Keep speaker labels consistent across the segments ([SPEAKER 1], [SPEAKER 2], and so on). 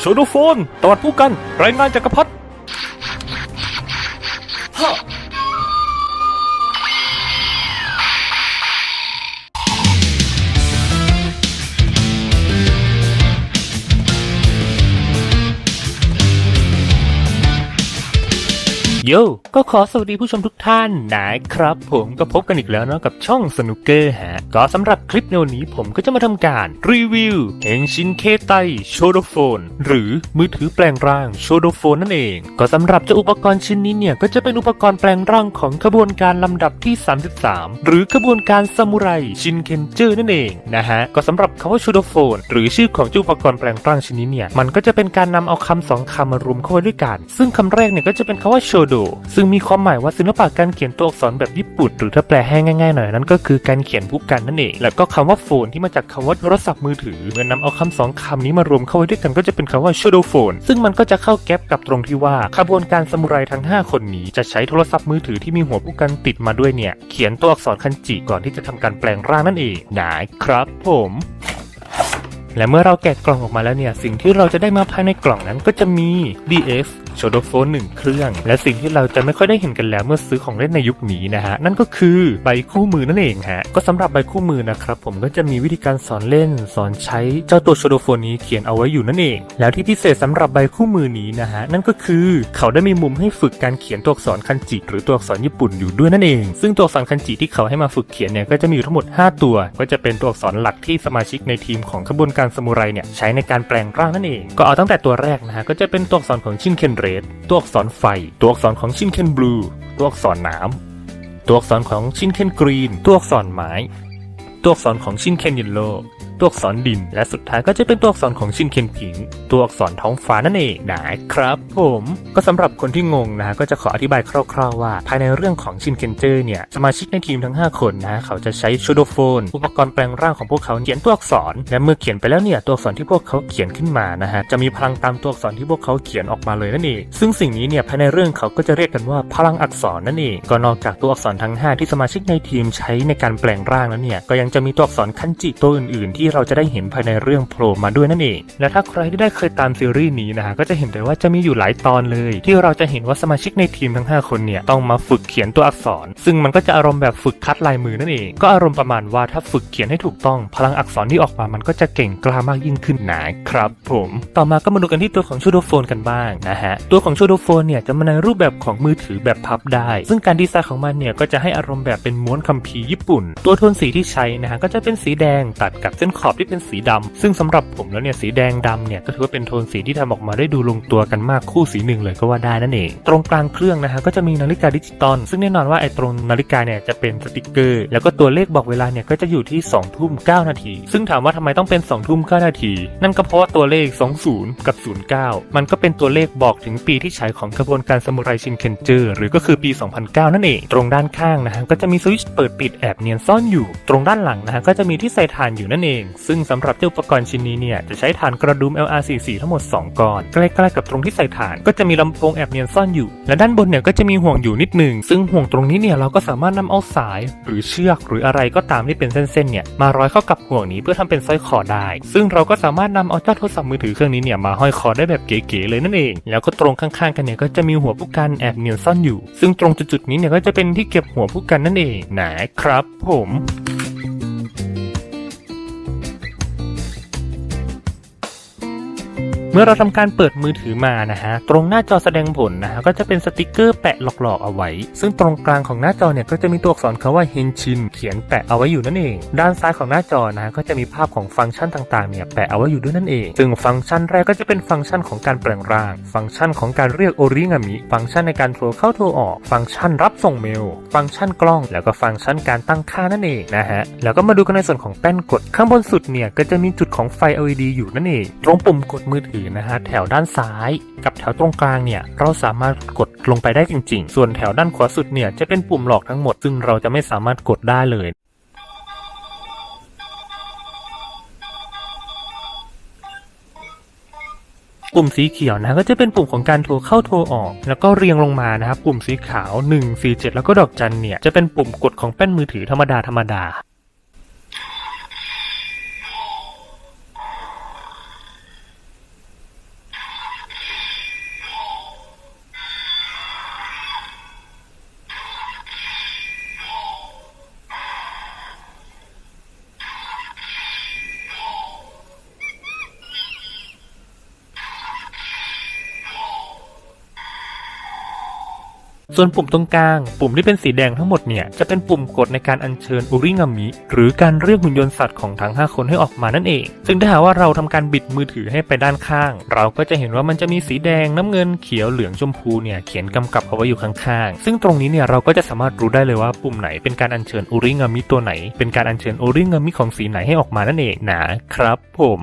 [SPEAKER 1] โซโดโฟนตวัดผู้กัน รายงานจักรพรรดิ โยก็ขอสวัสดีผู้ชมทุกท่านนะครับ ผมก็พบกันอีกแล้วเนาะกับช่องสนุกเกอร์ฮะ ก็สำหรับคลิปในวันนี้ผมก็จะมาทำการรีวิวเฮงชินเคไตโชโดโฟน หรือมือถือแปลงร่างโชโดโฟนนั่นเอง ก็สำหรับเจ้าอุปกรณ์ชิ้นนี้เนี่ย ก็จะเป็นอุปกรณ์แปลงร่างของขบวนการลำดับที่ 33 หรือขบวนการซามูไรชินเคนเจอร์นั่นเองนะฮะก็สำหรับคำว่าโชโดโฟน หรือชื่อของเจ้าอุปกรณ์แปลงร่างชิ้นนี้เนี่ยมันก็จะเป็นการนำเอาคำสองคำมารวมเข้าไว้ด้วยกัน ซึ่งคำแรกเนี่ยก็จะเป็นคำว่าโชโดซึ่งมีความหมายว่าศิลปะการเขียนตัวอักษรแบบญี่ปุ่น หรือถ้าแปลให้ง่ายๆหน่อยนั่นก็คือการเขียนผู้กันนั่นเอง แล้วก็คำว่าโฟนที่มาจากคำว่าโทรศัพท์มือถือเมื่อนำเอาคำสองคำนี้มารวมเข้าไว้ด้วยกันก็จะเป็นคำว่าโชโดโฟนซึ่งมันก็จะเข้าแก๊ปกับตรงที่ว่าขบวนการซามูไรทั้ง 5 คนนี้จะใช้โทรศัพท์มือถือที่มีหัวผู้กันติดมาด้วยเนี่ยเขียนตัวอักษรคันจิก่อนที่จะทำการแปลงร่างนั่นเองนะครับผมและเมื่อเราแกะกล่องออกมาแล้วเนี่ย สิ่งที่เราจะได้มาภายในกล่องนั้นก็จะมี DF โชโดโฟนหนึ่งเครื่อง และสิ่งที่เราจะไม่ค่อยได้เห็นกันแล้วเมื่อซื้อของเล่นในยุคนี้นะฮะ นั่นก็คือใบคู่มือนั่นเองฮะ ก็สำหรับใบคู่มือนะครับผมก็จะมีวิธีการสอนเล่น สอนใช้เจ้าตัวโชโดโฟนนี้เขียนเอาไว้อยู่นั่นเอง แล้วที่พิเศษสำหรับใบคู่มือนี้นะฮะนั่นก็คือเขาได้มีมุมให้ฝึกการเขียนตัวอักษรคันจิ หรือตัวอักษรญี่ปุ่นอยู่ด้วยนั่นเอง ซึ่งตัวอักษรคันจิที่เขาให้มาฝึกเขียนเนี่ยก็จะมีอยู่ทั้งหมด 5 ตัว ก็จะเป็นตัวอักษรหลักที่สมาชิกในทีมของขบวนการซามูไรเนี่ยใช้ในการแปลงร่างนั่นเอง ก็เอาตั้งแต่ตัวแรกนะฮะก็จะเป็นตัวอักษรของชินเคนเรดตัวอักษรไฟ ตัวอักษรของชินเคนบลู ตัวอักษรน้ำ ตัวอักษรของชินเคนกรีน ตัวอักษรไม้ ตัวอักษรของชินเคนยินโล ตัวอักษรดิน และสุดท้ายก็จะเป็นตัวอักษรของชินเคนผิง ตัวอักษรท้องฟ้านั่นเองนะครับ ผมก็สำหรับคนที่งงนะก็จะขออธิบายคร่าวๆว่า ภายในเรื่องของชินเคนเจอร์เนี่ยสมาชิกในทีมทั้ง 5 คนนะฮะเขาจะใช้ชูโดโฟน อุปกรณ์แปลงร่างของพวกเขาเขียนตัวอักษร และเมื่อเขียนไปแล้วเนี่ยตัวอักษรที่พวกเขาเขียนขึ้นมานะฮะจะมีพลังตามตัวอักษรที่พวกเขาเขียนออกมาเลยนั่นเองซึ่งสิ่งนี้เนี่ยภายในเรื่องเขาก็จะเรียกกันว่าพลังอักษรนั่นเองก็นอกจากตัวอักษรทั้ง 5 ที่สมาชิกในทีมใช้ในการแปลงร่างแล้วเนี่ยก็ยังจะมีตัวอักษรคันจิตัวอื่นๆ ที่เราจะได้เห็นภายในเรื่องโผล่มาด้วยนั่นเอง และถ้าใครที่ได้เคยตามซีรีส์นี้นะฮะก็จะเห็นได้ว่าจะมีอยู่หลายตอนเลย ที่เราจะเห็นว่าสมาชิกในทีมทั้ง 5 คนเนี่ยต้องมาฝึกเขียนตัวอักษร ซึ่งมันก็จะอารมณ์แบบฝึกคัดลายมือนั่นเอง ก็อารมณ์ประมาณว่าถ้าฝึกเขียนให้ถูกต้อง พลังอักษรที่ออกมามันก็จะเก่งกล้ามากยิ่งขึ้นนะครับผมต่อมาก็มาดูกันที่ตัวของชูโดโฟนกันบ้างนะฮะตัวของชูโดโฟนเนี่ยจะมาในรูปแบบของมือถือแบบพับได้ ซึ่งการดีไซน์ของมันเนี่ยก็จะให้อารมณ์แบบเป็นม้วนคัมภีร์ญี่ปุ่น ตัวโทนสีที่ใช้นะฮะก็จะเป็นสีแดงตัดกับเส้นขอบที่เป็นสีดำซึ่งสำหรับผมแล้วเนี่ยสีแดงดำเนี่ยก็ถือว่าเป็นโทนสีที่ทำออกมาได้ดูลงตัวกันมากคู่สีหนึ่งเลยก็ว่าได้นั่นเอง ตรงกลางเครื่องนะฮะก็จะมีนาฬิกาดิจิตอลซึ่งแน่นอนว่าไอ้ตรงนาฬิกาเนี่ยจะเป็นสติกเกอร์ แล้วก็ตัวเลขบอกเวลาเนี่ยก็จะอยู่ที่2ทุ่ม9นาที ซึ่งถามว่าทำไมต้องเป็น2ทุ่ม9นาที นั่นก็เพราะว่าตัวเลข 20 กับ 09 มันก็เป็นตัวเลขบอกถึงปีที่ฉายของกระบวนการซามูไรชินเคนเจอร์หรือก็คือปี 2009 นั่นเอง ตรงด้านข้างนะฮะก็จะมีสวิตช์เปิดปิดแอบเนียนซ่อนอยู่ ตรงด้านหลังนะฮะก็จะมีที่ใส่ถ่านอยู่นั่นเองซึ่งสำหรับเจ้าอุปกรณ์ชิ้นนี้เนี่ยจะใช้ถ่านกระดุม LR44 ทั้งหมด 2ก้อนใกล้ๆกับตรงที่ใส่ถ่านก็จะมีลำโพงแอบเนียนซ่อนอยู่ และด้านบนเนี่ยก็จะมีห่วงอยู่นิดหนึ่งซึ่งห่วงตรงนี้เนี่ยเราก็สามารถนำเอาสาย หรือเชือกหรืออะไรก็ตามที่เป็นเส้นๆเนี่ยมาร้อยเข้ากับห่วงนี้เพื่อทำเป็นสร้อยคอได้ ซึ่งเราก็สามารถนำเอาเจ้าโทรศัพท์มือถือเครื่องนี้เนี่ยมาห้อยคอได้แบบเก๋ๆเลยนั่นเอง แล้วก็ตรงข้างๆกันเนี่ยก็จะมีหัวผู้กันแอบเนียนซ่อนอยู่ ซึ่งตรงจุดๆนี้เนี่ยก็จะเป็นที่เก็บหัวผู้กันนั่นเองนะครับผม เมื่อเราทำการเปิดมือถือมานะฮะตรงหน้าจอแสดงผลนะฮะก็จะเป็นสติกเกอร์แปะหลอกๆเอาไว้ ซึ่งตรงกลางของหน้าจอเนี่ยก็จะมีตัวอักษรคำว่าเฮนชินเขียนแปะเอาไว้อยู่นั่นเอง ด้านซ้ายของหน้าจอนะฮะก็จะมีภาพของฟังก์ชันต่างๆเนี่ยแปะเอาไว้อยู่ด้วยนั่นเอง ซึ่งฟังก์ชันแรกก็จะเป็นฟังก์ชันของการแปลงร่าง ฟังก์ชันของการเรียกโอริงามิ ฟังก์ชันในการโทรเข้าโทรออก ฟังก์ชันรับส่งเมล ฟังก์ชันกล้อง แล้วก็ฟังก์ชันการตั้งค่านั่นเองนะฮะ แล้วก็มาดูกันในส่วนของแป้นกด ข้างบนสุดเนี่ยก็จะมีจุดของไฟ LED อยู่นั่นเอง ตรงปุ่มกดมือถือนะฮะแถวด้านซ้าย กับแถวตรงกลางเนี่ยเราสามารถกดลงไปได้จริง ๆ ส่วนแถวด้านขวาสุดเนี่ยจะเป็นปุ่มหลอกทั้งหมด ซึ่งเราจะไม่สามารถกดได้เลยปุ่มสีเขียวนะก็จะเป็นปุ่มของการโทรเข้าโทรออก แล้วก็เรียงลงมานะครับปุ่มสีขาว 1 4 7 แล้วก็ดอกจันเนี่ยจะเป็นปุ่มกดของแป้นมือถือธรรมดาธรรมดา ส่วนปุ่มตรงกลาง ปุ่มที่เป็นสีแดงทั้งหมดเนี่ย จะเป็นปุ่มกดในการอัญเชิญอุริงามิ หรือการเรียกหุ่นยนต์สัตว์ของทั้ง 5 คนให้ออกมานั่นเอง ซึ่งถ้าหากว่าเราทำการบิดมือถือให้ไปด้านข้าง เราก็จะเห็นว่ามันจะมีสีแดงน้ำเงินเขียวเหลืองชมพูเนี่ยเขียนกำกับเอาไว้อยู่ข้างๆ ซึ่งตรงนี้เนี่ยเราก็จะสามารถรู้ได้เลยว่าปุ่มไหนเป็นการอัญเชิญอุริงามิตัวไหน เป็นการอัญเชิญอุริงามิของสีไหนให้ออกมานั่นเองนะครับผม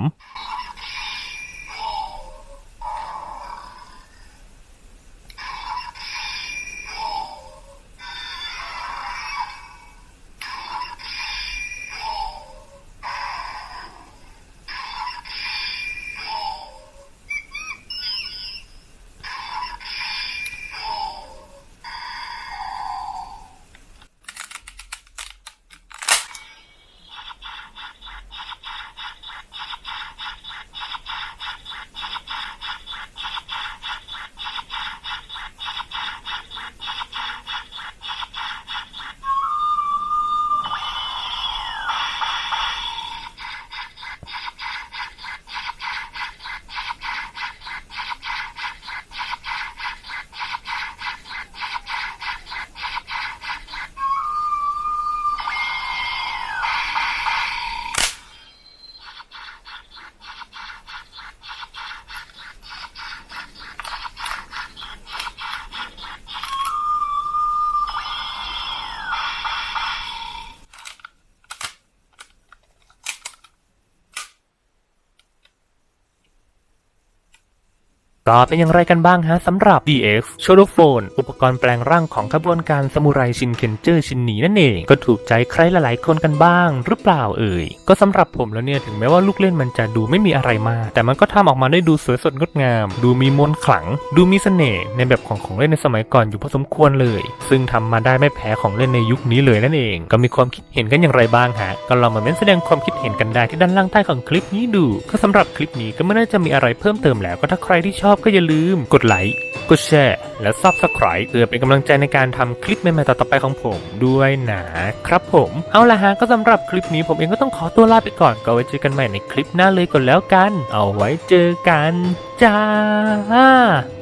[SPEAKER 1] ก็เป็นอย่างไรกันบ้างฮะสำหรับ DX s h o d o p h o n e อุปกรณ์แปลงร่างของขบวนการซามูไรชินเคนเจอร์ชินนีนั่นเอง ก็ถูกใจใครหลายๆ คนกันบ้าง หรือเปล่าเอ่ย ก็สำหรับผมแล้วเนี่ยถึงแม้ว่าลูกเล่นมันจะดูไม่มีอะไรมาก แต่มันก็ทำออกมาได้ดูสวยสดงดงาม ดูมีมนขลัง ดูมีเสน่ห์ในแบบของของเล่นในสมัยก่อนอยู่พอสมควรเลย ซึ่งทำมาได้ไม่แพ้ของเล่นในยุคนี้เลยนั่นเอง ก็มีความคิดเห็นกันอย่างไรบ้างฮะก็ลองมาเม้นแสดงความคิดเห็นกันได้ที่ด้านล่างใต้ของคลิปนี้ดูก็สำหรับคลิปนี้ก็ไม่น่าจะมีอะไรเพิ่มเติมแล้วก็ถ้าใครที่ชอบก็อย่าลืมกดไลค์ กดแชร์ และซับสไคร b e เพื่อเป็นกำลังใจในการทำคลิปใหม่ๆต่อๆไปของผมด้วยนะครับผม เอาละฮะก็สำหรับคลิปนี้ผมเองก็ต้องขอตัวลาไปก่อน ก็ไว้เจอกันใหม่ในคลิปหน้าเลยก่อนแล้วกัน เอาไว้เจอกันจ้า